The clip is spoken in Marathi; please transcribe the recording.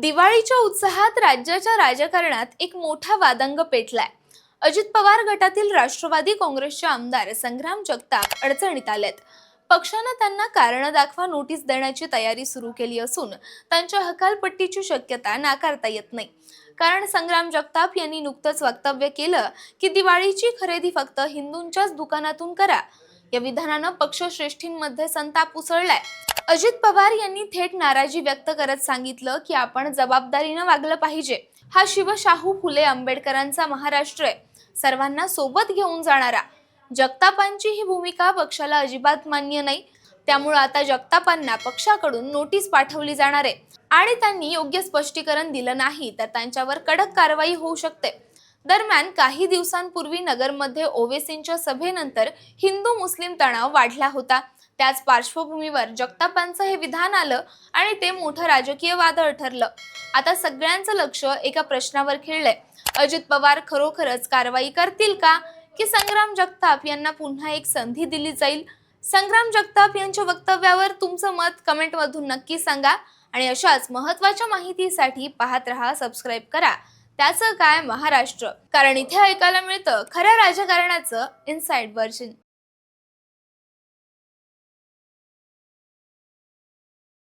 दिवाळीच्या उत्साहात राज्याच्या राजकारणात एक मोठा वादंग पेटलाय. अजित पवार गटातील राष्ट्रवादी काँग्रेसचे आमदार संग्राम जगताप अडचणीत आलेत. पक्षानं त्यांना कारण दाखवा नोटीस देण्याची तयारी सुरू केली असून त्यांच्या हकालपट्टीची शक्यता नाकारता येत नाही. कारण संग्राम जगताप यांनी नुकतंच वक्तव्य केलं की दिवाळीची खरेदी फक्त हिंदूंच्याच दुकानातून करा. या विधानानं पक्षश्रेष्ठींमध्ये संताप उसळलाय. अजित पवार यांनी थेट नाराजी व्यक्त करत सांगितलं की आपण जबाबदारीनं वागलं पाहिजे. हा शिवशाहू फुले आंबेडकरांचा महाराष्ट्र आहे. सर्वांना सोबत घेऊन जाणारा. जगतापांची ही भूमिका पक्षाला अजिबात मान्य नाही. त्यामुळे आता जगतापांना पक्षाकडून नोटीस पाठवली जाणार आहे. आणि त्यांनी योग्य स्पष्टीकरण दिलं नाही तर त्यांच्यावर कडक कारवाई होऊ शकते. दरम्यान काही दिवसांपूर्वी नगरमध्ये ओवेसींच्या सभेनंतर हिंदू मुस्लिम तणाव वाढला होता. त्याच पार्श्वभूमीवर जगतापांचं हे विधान आलं आणि ते मोठं राजकीय वादळ ठरलं. आता सगळ्यांचं लक्ष एका प्रश्नावर खेळलंय. अजित पवार खरोखरच कारवाई करतील का? की संग्राम जगताप यांना पुन्हा एक संधी दिली जाईल? संग्राम जगताप यांच्या वक्तव्यावर तुमचं मत कमेंटमधून नक्की सांगा आणि अशाच महत्त्वाच्या माहितीसाठी पाहत रहा सबस्क्राईब करा. त्याचं काय महाराष्ट्र? कारण इथे ऐकायला मिळतं खऱ्या राजकारणाचं इनसाइड व्हर्जन